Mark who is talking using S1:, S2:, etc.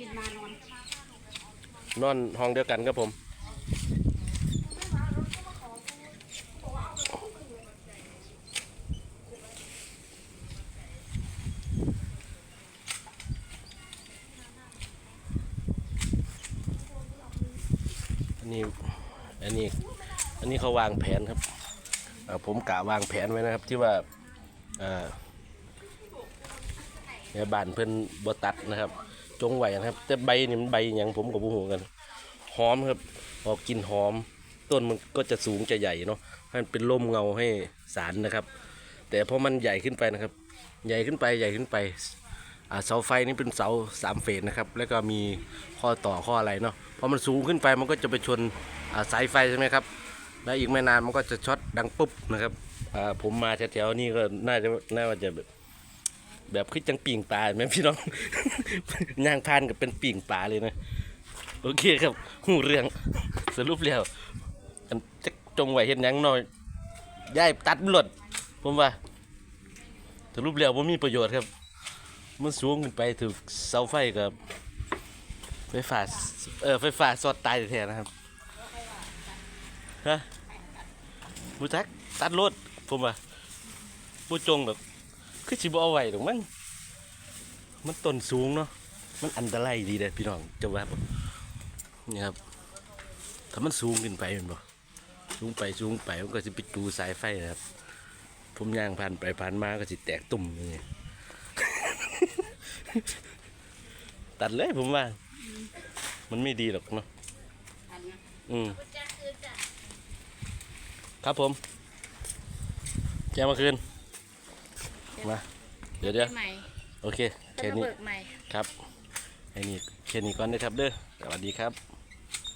S1: บินมานอน
S2: นอนห้องเดียวกันครับผม อันนี้ อันนี้ อันนี้เขาวางแผนครับผมกะวางแผนไว้นะครับที่ว่าอ่อเนี่ยบ้านเพิ่นบตัดนะครับ จงไวนะครับ แต่ใบนี่มันใบหยังผมกับผู้หูกัน หอมครับ ออกกลิ่นหอม ต้นมันก็จะสูงจะใหญ่เนาะให้มันเป็นร่มเงาให้สารนะครับ แต่พอมันใหญ่ขึ้นไปนะครับ ใหญ่ขึ้นไปใหญ่ขึ้นไปเสาไฟนี่เป็นเสาสามเฟสนะครับ แล้วก็มีข้อต่อข้ออะไรเนาะพอมันสูงขึ้นไปมันก็จะไปชนสายไฟใช่ไหมครับ แล้วอีกไม่นานมันก็จะช็อตดังปุ๊บนะครับผมมาแถวๆนี้ก็น่าจะน่าจะ แบบคือจังปิ่งปลาเห็นไหมพี่น้อง ย่างพานกับเป็นปิ่งปลาเลยนะ โอเคครับหูเรื่องสรุปแล้วอันจะจงไหวเห็นยังหน่อยย้ายตัดหลดผมว่าสรุปแล้วว่ามีประโยชน์ครับ มันสูงขึ้นไปถึงเสาไฟกับไฟฟ้าเออไฟฟ้าสอดตายแท้นะครับฮะบูจักตัดรถผมว่าบูจงแบบ คือสิบเอาไว้หรอกมั้งมันต้นสูงเนาะ มันอันตรายดีเลยพี่น้องจะว่าบนี่ครับ ถ้ามันสูงขึ้นไปแมันบ่สูงไปสูงไปมันก็จะไปจูสายไฟนะครับ ผมย่างผ่านไปผ่านมาก็สิแตกตุ่มอย่างเงี้ยตัดเลยผมว่า มันไม่ดีหรอกเนาะ
S1: อันนะ
S2: อืมครับผมแจ้งมาคืน มา เดี๋ยวเดี๋ยว
S1: ใหม่
S2: โอเค
S1: จะ
S2: แค่
S1: มา
S2: นี้
S1: เบิกใหม่
S2: ครับไอ้นี่แค่นี้ก่อนนะครับเด้อสวัสดีครับ